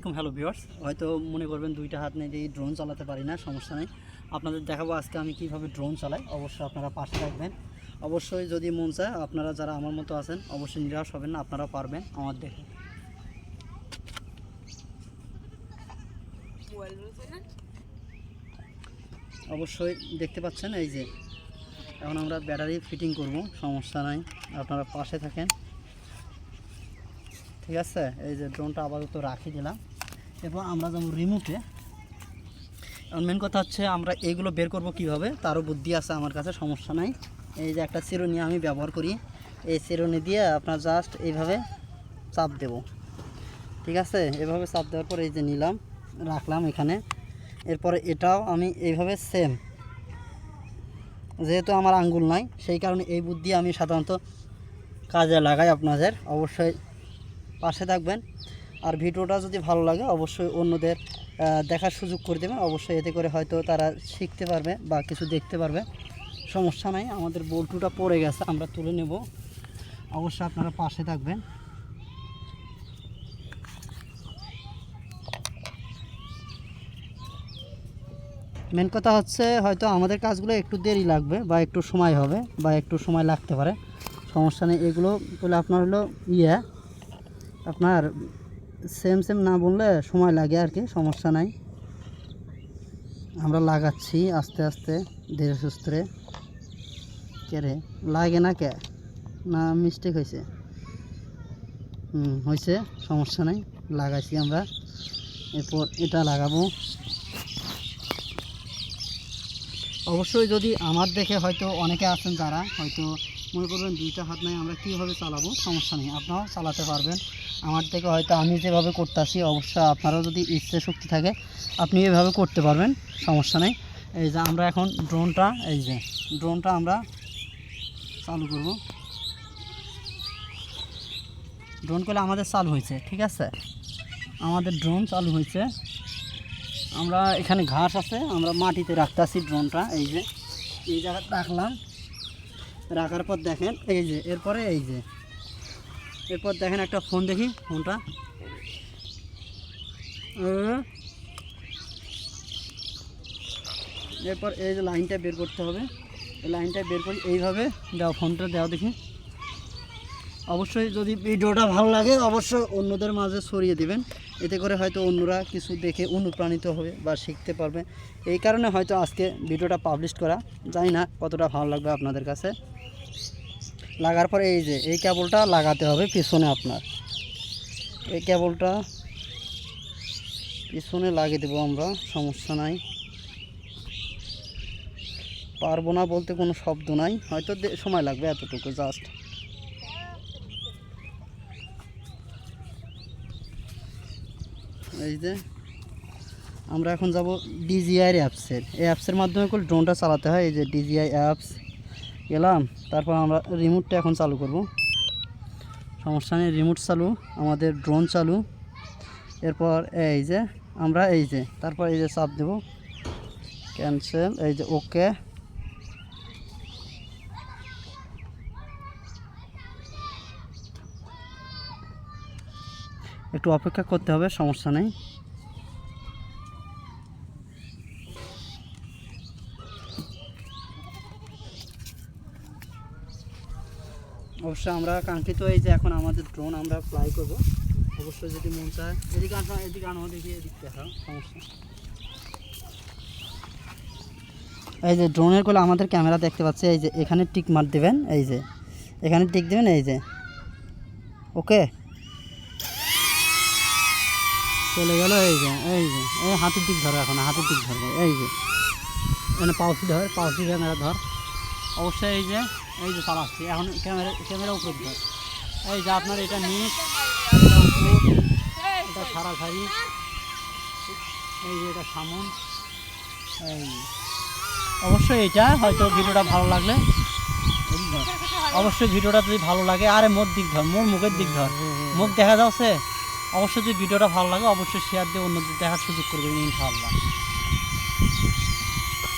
আসসালামাইকুম hello viewers? হয়তো মনে করবেন দুইটা হাত নেই দিয়ে ড্রোন চালাতে পারি না, সমস্যা নেই। আপনাদের দেখাবো আজকে আমি কীভাবে ড্রোন চালাই, অবশ্যই আপনারা পাশে থাকবেন। অবশ্যই যদি মন চায়, আপনারা যারা আমার মতো আছেন, অবশ্যই নিরাশ হবেন না, আপনারাও পারবেন আমার দেখে। অবশ্যই দেখতে পাচ্ছেন এই যে, এখন আমরা ব্যাটারি ফিটিং করব, সমস্যা নাই, আপনারা পাশে থাকেন। ঠিক আছে? এই যে ড্রোনটা আপাতত রাখি দিলাম। এরপর আমরা যাব রিমোটে মেন কথা হচ্ছে আমরা এইগুলো বের করব কীভাবে? তারও বুদ্ধি আছে আমার কাছে, সমস্যা নাই। এই যে একটা চিরুনি আমি ব্যবহার করি। এই চিরুনি দিয়ে আপনার জাস্ট এইভাবে চাপ দেব। ঠিক আছে? এভাবে চাপ দেওয়ার পর এই যে নিলাম, রাখলাম এখানে। এরপরে এটাও আমি এইভাবে সেম যেহেতু আমার আঙ্গুল নাই, সেই কারণে এই বুদ্ধি আমি সাধারণত কাজে লাগাই আপনাদের। অবশ্যই পাশে থাকবেন। আর ভিডিওটা যদি ভালো লাগে, অবশ্যই অন্যদের দেখার সুযোগ করে দেবেন। অবশ্যই এতে করে হয়তো তারা শিখতে পারবে বা কিছু দেখতে পারবে। সমস্যা নাই, আমাদের বল্টুটা পড়ে গেছে, আমরা তুলে নেব। অবশ্যই আপনারা পাশে থাকবেন। মেন কথা হচ্ছে হয়তো আমাদের কাজগুলো একটু দেরি লাগবে বা একটু সময় হবে বা একটু সময় লাগতে পারে। সমস্যা নেই, এগুলো বলে আপনার হলো ইয়ে আপনার সেম সেম না বললে সময় লাগে আর কি, সমস্যা নাই। আমরা লাগাচ্ছি আস্তে আস্তে, ধীরে সুস্থে। কে রে? লাগে না কে? না মিস্টেক হয়েছে হুম হয়েছে সমস্যা নাই, লাগাইছি আমরা। এরপর এটা লাগাবো। অবশ্যই যদি আমার দেখে হয়তো অনেকে আছেন যারা, হয়তো মনে করবেন দুইটা হাত নাই, আমরা কীভাবে চালাবো? সমস্যা নেই, আপনারাও চালাতে পারবেন। আমার থেকে হয়তো আমি যেভাবে করতেছি অবশ্যই আপনারও যদি ইচ্ছে শক্তি থাকে, আপনি এভাবে করতে পারবেন, সমস্যা নেই। এই যে আমরা এখন ড্রোনটা, এই যে, ড্রোনটা আমরা চালু করব। ড্রোন করলে আমাদের চালু হয়েছে, ঠিক আছে? আমাদের ড্রোন চালু হয়েছে। আমরা এখানে ঘাস আছে, আমরা মাটিতে রাখতেছি ড্রোনটা, এই যে। এই জায়গায় রাখলাম। রাখার পর দেখেন, এই যে, এরপরে এই যে। এরপর দেখেন একটা ফোন দেখি, ফোনটা। এরপর এই যে লাইনটা বের করতে হবে, এই লাইনটা বের করে এইভাবে দেওয়া ফোনটা দেওয়া দেখি। অবশ্যই যদি ভিডিওটা ভালো লাগে, অবশ্যই অন্যদের মাঝে ছড়িয়ে দিবেন। এতে করে হয়তো অন্যরা কিছু দেখে অনুপ্রাণিত হবে বা শিখতে পারবে। এই কারণে হয়তো আজকে ভিডিওটা পাবলিশ করা, জানি না কতটা ভালো লাগবে আপনাদের কাছে। লাগার পরে এই যে, এই কেবলটা লাগাতে হবে পিছনে আপনার। এই কেবলটা পিছনে লাগিয়ে দেবো আমরা, সমস্যা নাই। পারব না বলতে কোনো শব্দ নাই, হয়তো সময় লাগবে এতটুকু জাস্ট এই যে, আমরা এখন যাব ডিজিআই অ্যাপসের এই অ্যাপসের মাধ্যমে করে ড্রোনটা চালাতে হয়, এই যে ডিজিআই অ্যাপস গেলাম, তারপর আমরা রিমোটটা এখন চালু করব। সমস্যা নেই রিমোট চালু, আমাদের ড্রোন চালু। এরপর এই যে, আমরা এই যে, তারপর এই যে চাপ দেব। ক্যান্সেল এই যে ওকে একটু অপেক্ষা করতে হবে, সমস্যা নেই। অবশ্যই আমরা কাঙ্ক্ষিত এই যে এখন আমাদের ড্রোন আমরা ফ্লাই করব। অবশ্যই যদি মন চায়, এদিকে আসো, এদিকে আনো, দেখি এদিক দেখাও সমস্যা এই যে ড্রোনের কোলে আমাদের ক্যামেরা দেখতে পাচ্ছি, এই যে এখানে টিক মার দেবেন, এই যে। এখানে টিক দেবেন, এই যে। ওকে? চলে গেল, এই যে এই যে। এই হাতের দিক ধরো এখন, হাতের দিক ধরবে এই যে। এখানে পাউসি ধর পাউসি ক্যামেরা ধর। অবশ্যই এই যে এই যে চালাচ্ছি। এখন ক্যামেরা ক্যামেরা উপরে এই যে আপনার এটা নিট এটা সারাসারি। এই যে এটা সামন। এই অবশ্যই এটা, হয়তো ভিডিওটা ভালো লাগলে। অবশ্যই ভিডিওটা যদি ভালো লাগে, আরে মোর দিক ধর, মোর মুখের দিক ধর। মুখ দেখা যাচ্ছে? অবশ্যই যদি ভিডিওটা ভালো লাগে, অবশ্যই শেয়ার দিয়ে অন্যদের দেখার সুযোগ করে দেবেন, ইনশাআল্লাহ।